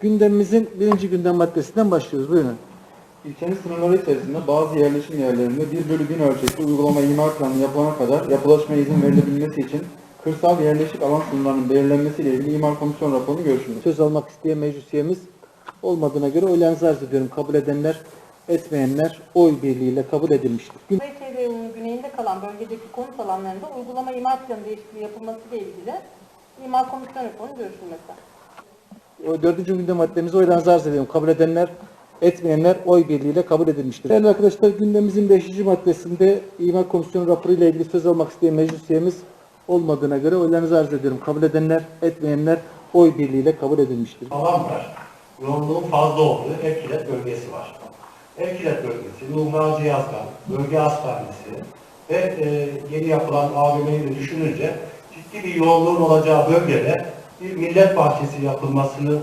gündemimizin birinci gündem maddesinden başlıyoruz. Buyurun. İlçenin sınırları içerisinde bazı yerleşim yerlerinde 1 bölü 1000 ölçekli uygulama imar planı yapılana kadar yapılaşmaya izin verilebilmesi için kırsal yerleşik alan sınırlarının belirlenmesiyle ilgili imar komisyon raporunu görüşülür. Söz almak isteyen meclis üyemiz olmadığına göre oylarınızı arz ediyorum. Kabul edenler, etmeyenler oy birliğiyle kabul edilmiştir. Gün- yolunun güneyinde kalan bölgedeki konut alanlarında uygulama imar planı değişikliği yapılması ile ilgili imar komisyon raporunun görüşülmesi. Dördüncü gündem maddemizi oylarınızı arz ediyorum. Kabul edenler, etmeyenler oy birliğiyle kabul edilmiştir. Değerli arkadaşlar gündemimizin beşinci maddesinde imar komisyonu raporu ile ilgili söz almak isteyen meclis üyemiz olmadığına göre oylarınızı arz ediyorum. Kabul edenler, etmeyenler oy birliğiyle kabul edilmiştir. alan var. Yoğunluğun fazla olduğu Erkilet bölgesi var. Erkilet bölgesi, Nuh Naci Yazgan, Bölge Hastanesi ve e, yeni yapılan AVM'yi de düşününce ciddi bir yoğunluğun olacağı bölgede bir millet bahçesi yapılmasını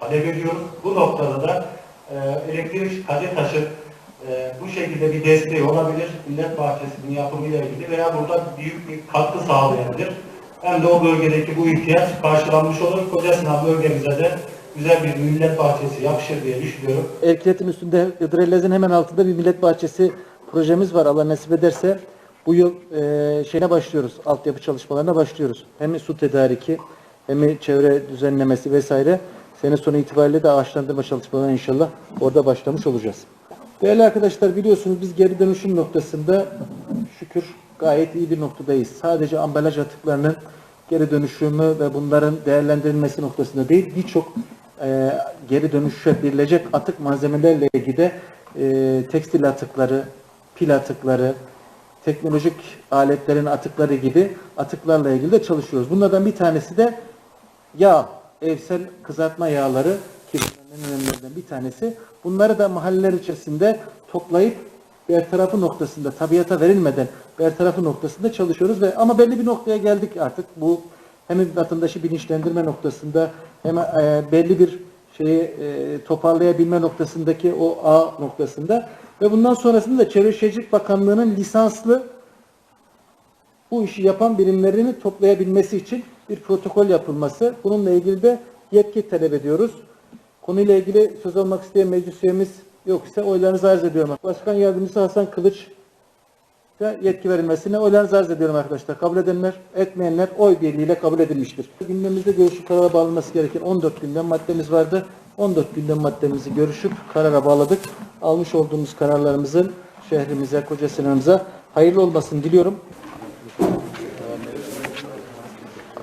talep ediyoruz. Bu noktada da e, elektrik kacı taşı e, bu şekilde bir desteği olabilir. Millet bahçesinin yapımıyla ilgili veya burada büyük bir katkı sağlayabilir. Hem de o bölgedeki bu ihtiyaç karşılanmış olur. Kocasinan bölgemize de güzel bir millet bahçesi yakışır diye düşünüyorum. Erkilet'in üstünde Hıdrellez'in hemen altında bir millet bahçesi projemiz var. Allah nasip ederse bu yıl e, şeyine başlıyoruz. Altyapı çalışmalarına başlıyoruz. Hem su tedariki hem çevre düzenlemesi vesaire. Sene sonu itibariyle de ağaçlandırma çalışmalarına inşallah orada başlamış olacağız. Değerli arkadaşlar biliyorsunuz biz geri dönüşüm noktasında şükür gayet iyi bir noktadayız. Sadece ambalaj atıklarının geri dönüşümü ve bunların değerlendirilmesi noktasında değil birçok e, geri dönüşebilecek atık malzemelerle ilgili de e, tekstil atıkları, pil atıkları, teknolojik aletlerin atıkları gibi atıklarla ilgili de çalışıyoruz. Bunlardan bir tanesi de yağ, evsel kızartma yağları ki en önemlilerinden bir tanesi. Bunları da mahalleler içerisinde toplayıp bertarafı noktasında tabiata verilmeden bertarafı noktasında çalışıyoruz ve ama belli bir noktaya geldik artık. Bu hem vatandaşı bilinçlendirme noktasında hem e, belli bir şeyi e, toparlayabilme noktasındaki o ağ noktasında ve bundan sonrasında da Çevre Şehircilik Bakanlığı'nın lisanslı bu işi yapan birimlerini toplayabilmesi için bir protokol yapılması. Bununla ilgili de yetki talep ediyoruz. Konuyla ilgili söz almak isteyen meclis üyemiz yok ise oylarınızı arz ediyorum. Başkan Yardımcısı Hasan Kılıç yetki verilmesine oylarınızı arz ediyorum arkadaşlar. Kabul edenler, etmeyenler oy birliğiyle kabul edilmiştir. Gündemimizde görüşüp karara bağlanması gereken 14 gündem maddemiz vardı. 14 gündem maddemizi görüşüp karara bağladık. Almış olduğumuz kararlarımızın şehrimize, Kocasinan'ımıza hayırlı olmasını diliyorum.